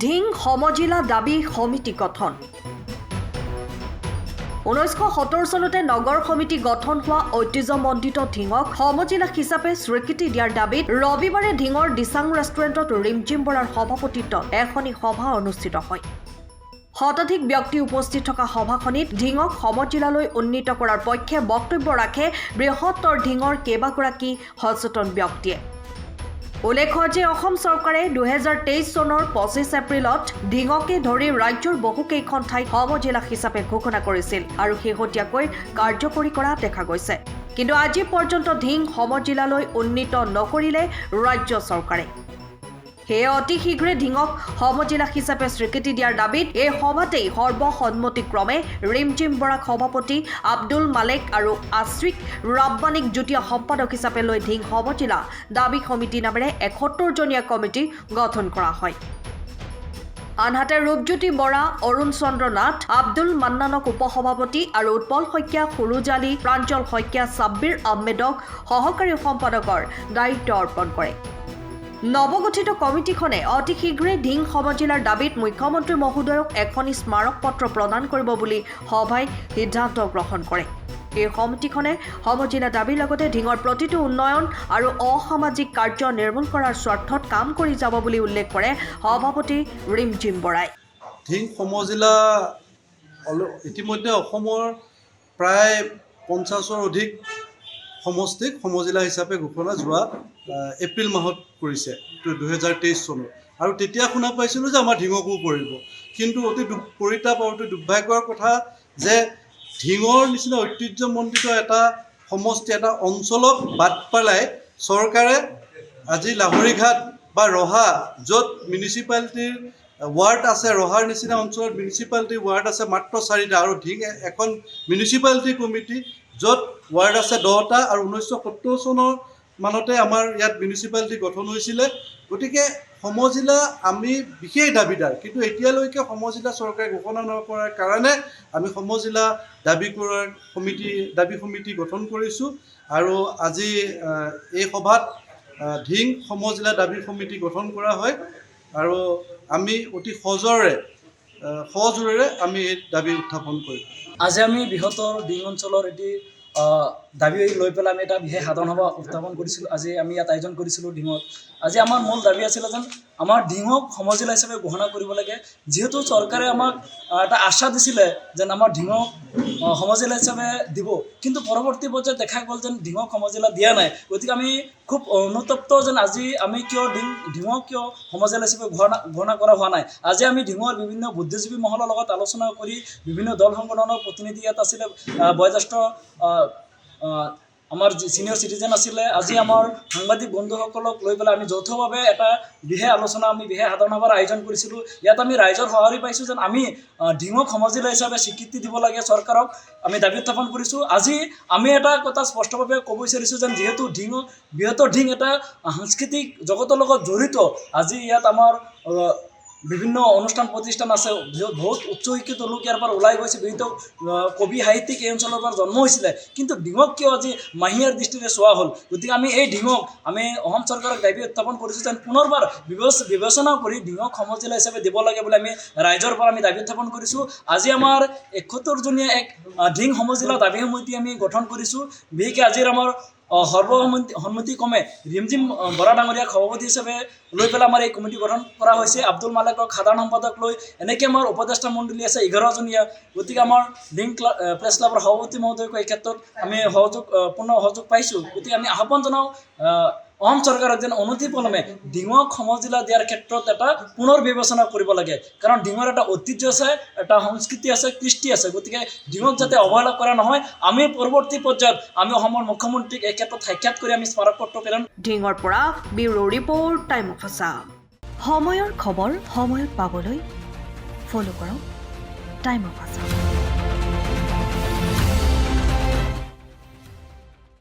ঢিং সমজিলা দাবী সমিতি গঠন। ঊনৈছশ সত্তৰ চনতে নগৰ সমিতি গঠন হোৱা ঐতিহ্যমণ্ডিত ঢিঙক সমজিলা হিচাপে স্বীকৃতি দিয়াৰ দাবীত ৰবিবাৰে ঢিঙৰ দিচাং ৰেষ্টুৰেণ্টত ৰিমজিম বৰাৰ সভাপতিত্বত এখনি সভা অনুষ্ঠিত হয়। শতাধিক ব্যক্তি উপস্থিত থকা সভাখনিত ঢিঙক সমজিলালৈ উন্নীত কৰাৰ পক্ষে বক্তব্য ৰাখে বৃহত্তৰ ঢিঙৰ কেইবাগৰাকী সচেতন ব্যক্তিয়ে। উল্লেখ্য যে অসম চৰকাৰে দুহেজাৰ তেইছ চনৰ পঁচিছ এপ্ৰিলত ঢিঙকে ধৰি ৰাজ্যৰ বহুকেইখন ঠাইত সমজিলা হিচাপে ঘোষণা কৰিছিল আৰু শেহতীয়াকৈ কাৰ্যকৰী কৰা দেখা গৈছে। কিন্তু আজি পৰ্যন্ত ঢিং সমজিলালৈ উন্নীত নকৰিলে ৰাজ্য চৰকাৰে। সেয়ে অতি শীঘ্ৰে ঢিঙক সমজিলা হিচাপে স্বীকৃতি দিয়াৰ দাবীত এই সভাতেই সৰ্বসন্মতিক্ৰমে ৰিমজিম বৰাক সভাপতি আব্দুল মালেক আৰু আশ্ৰিক ৰাব্বানীক যুটীয়া সম্পাদক হিচাপে লৈ ঢিং সমজিলা দাবী সমিতি নামেৰে এসত্তৰজনীয়া কমিটি গঠন কৰা হয়। আনহাতে ৰূপজ্যোতি বৰা অৰুণ চন্দ্ৰ নাথ আব্দুল মান্নানক উপসভাপতি আৰু উৎপল শইকীয়া সুৰুজ আলী প্ৰাঞ্জল শইকীয়া ছাব্বিৰ আহমেদক সহকাৰী সম্পাদকৰ দায়িত্ব অৰ্পণ কৰে। নৱগঠিত কমিটিখনে অতি শীঘ্ৰে ঢিং সমজিলাৰ দাবীত মুখ্যমন্ত্ৰী মহোদয়ক এখনি স্মাৰক পত্ৰ প্ৰদান কৰিব বুলি সভাই সিদ্ধান্ত গ্ৰহণ কৰে। এই সমিতিখনে সমজিলা দাবীৰ লগতে ঢিঙৰ প্ৰতিটো উন্নয়ন আৰু অসামাজিক কাৰ্য নিৰ্মূল কৰাৰ স্বাৰ্থত কাম কৰি যাব বুলি উল্লেখ কৰে সভাপতি ৰিমজিম বৰাই। ঢিং সমজিলা ইতিমধ্যে অসমৰ প্ৰায় পঞ্চাছৰ অধিক সমষ্টিক সমজিলা হিচাপে ঘোষণা যোৱা এপ্ৰিল মাহত কৰিছে দুহেজাৰ তেইছ চনত। আৰু তেতিয়া শুনা পাইছিলোঁ যে আমাৰ ঢিঙকো পৰিব। কিন্তু অতি পৰিতাপ আৰু অতি দুৰ্ভাগ্যৰ কথা যে ঢিঙৰ নিচিনা ঐতিহ্যমণ্ডিত এটা সমষ্টি, এটা অঞ্চলক বাদ পেলাই চৰকাৰে আজি লাহৰীঘাট বা ৰহা, য'ত মিউনিচিপালিটিৰ ৱাৰ্ড আছে, ৰহাৰ নিচিনা অঞ্চলত মিউনিচিপালিটি ৱাৰ্ড আছে মাত্ৰ চাৰিটা আৰু ঢিং এখন মিউনিচিপালিটি কমিটি য'ত ৱাৰ্ড আছে দহটা আৰু ঊনৈছশ সত্তৰ চনৰ মানতে আমাৰ ইয়াত মিউনিচিপালিটি গঠন হৈছিলে। গতিকে সমজিলা আমি বিশেষ দাবীদাৰ কিন্তু এতিয়ালৈকে সমজিলা চৰকাৰে ঘোষণা নকৰাৰ কাৰণে আমি সমজিলা দাবী কৰাৰ সমিতি দাবী সমিতি গঠন কৰিছোঁ আৰু আজি এই সভাত ঢিং সমজিলা দাবী সমিতি গঠন কৰা হয় আৰু আমি অতি সজৰে সজোৰেৰে আমি এই দাবী উত্থাপন কৰিম। আজি আমি বৃহত্তৰ দিং অঞ্চলৰ এটি দাবি লৈ পেলাই আমি এটা বিশেষ সাধাৰণ সভা উত্থাপন কৰিছিলোঁ। আজি আমি ইয়াত আয়োজন কৰিছিলোঁ ডিমত। আজি আমাৰ মূল দাবি আছিলে যেন আমাৰ ঢিঙক সমজিলা হিচাপে ঘোষণা কৰিব লাগে। যিহেতু চৰকাৰে আমাক এটা আশা দিছিলে যেন আমাৰ আহ, সমজিলা হিচাপে দিব। কিন্তু পৰৱৰ্তী পৰ্যায়ত দেখা গ'ল যেন ঢিঙক সমজিলা দিয়া নাই। গতিকে আমি খুব অনুতপ্ত যেন আজি আমি কিয় ঢিং ঢিঙক কিয় সমজিলা হিচাপে ঘোষণা ঘোষণা কৰা হোৱা নাই। আজি আমি ঢিঙৰ বিভিন্ন বুদ্ধিজীৱী মহলৰ লগত আলোচনা কৰি বিভিন্ন দল সংগঠনৰ প্ৰতিনিধি ইয়াত আছিলে বয়োজ্যেষ্ঠ আমাৰ ছিনিয়ৰ চিটিজেন আছিলে, আজি আমাৰ সাংবাদিক বন্ধুসকলক লৈ পেলাই আমি যৌথভাৱে এটা বিশেষ আলোচনা, আমি বিশেষ সাধাৰণ সভাৰ আয়োজন কৰিছিলোঁ। ইয়াত আমি ৰাইজৰ সঁহাৰি পাইছোঁ যেন আমি ঢিঙক সমজিলা হিচাপে স্বীকৃতি দিব লাগে চৰকাৰক। আমি দাবি উত্থাপন কৰিছোঁ। আজি আমি এটা কথা স্পষ্টভাৱে ক'ব বিচাৰিছোঁ যেন যিহেতু ঢিঙ বৃহত্তৰ ঢিং এটা সাংস্কৃতিক জগতৰ লগত জড়িত, আজি ইয়াত আমাৰ বিভিন্ন অনুষ্ঠান প্ৰতিষ্ঠান আছে। বহুত উচ্চ শিক্ষিত লোক ইয়াৰ পৰা ওলাই গৈছে। বিভিন্ন কবি, সাহিত্যিক এই অঞ্চলৰ পৰা জন্ম হৈছিলে। কিন্তু ঢিঙক কিয় আজি মাহীয়াৰ দৃষ্টিৰে চোৱা হ'ল? গতিকে আমি এই ঢিঙক আমি অসম চৰকাৰক দাবি উত্থাপন কৰিছোঁ যেন পুনৰবাৰ বিবেচ- বিবেচনা কৰি ঢিঙক সমজিলা হিচাপে দিব লাগে বুলি আমি ৰাইজৰ পৰা আমি দাবি উত্থাপন কৰিছোঁ। আজি আমাৰ এসত্তৰজনীয়া এক ঢিং সমজিলা দাবি সমিতি আমি গঠন কৰিছোঁ। বিশেষকৈ আজিৰ আমাৰ সৰ্বসন্মতি সন্মতি ক্ৰমে ৰিমজিম বৰা ডাঙৰীয়াক সভাপতি হিচাপে লৈ পেলাই আমাৰ এই কমিটি গঠন কৰা হৈছে। আব্দুল মালেকক সাধাৰণ সম্পাদক লৈ এনেকৈ আমাৰ উপদেষ্টা মণ্ডলী আছে এঘাৰজনীয়া। গতিকে আমাৰ আহ, প্ৰেছ ক্লাবৰ সভাপতি মহোদয়কো এই ক্ষেত্ৰত আমি সহযোগ পূৰ্ণ সহযোগ পাইছোঁ। গতিকে আমি আহ্বান জনাওঁ অসম চৰকাৰক যেন অনতিপলমে ডিঙক সমজিলা দিয়াৰ ক্ষেত্ৰত এটা পুনৰ বিবেচনা কৰিব লাগে। কাৰণ ডিঙৰ এটা ঐতিহ্য আছে, এটা সংস্কৃতি আছে, কৃষ্টি আছে। গতিকে ডিঙক যাতে অৱহেলা কৰা নহয়, আমি পৰৱৰ্তী পৰ্যায়ত আমি অসমৰ মুখ্যমন্ত্ৰীক এই ক্ষেত্ৰত সাক্ষাৎ কৰি আমি স্মাৰক পত্ৰ প্ৰেৰণ ঢিঙৰ পৰা bureau' report, time of Assam. সময়ৰ খবৰ সময়ত পাবলৈ। ফ'ল' কৰক, টাইম অফ আছাম।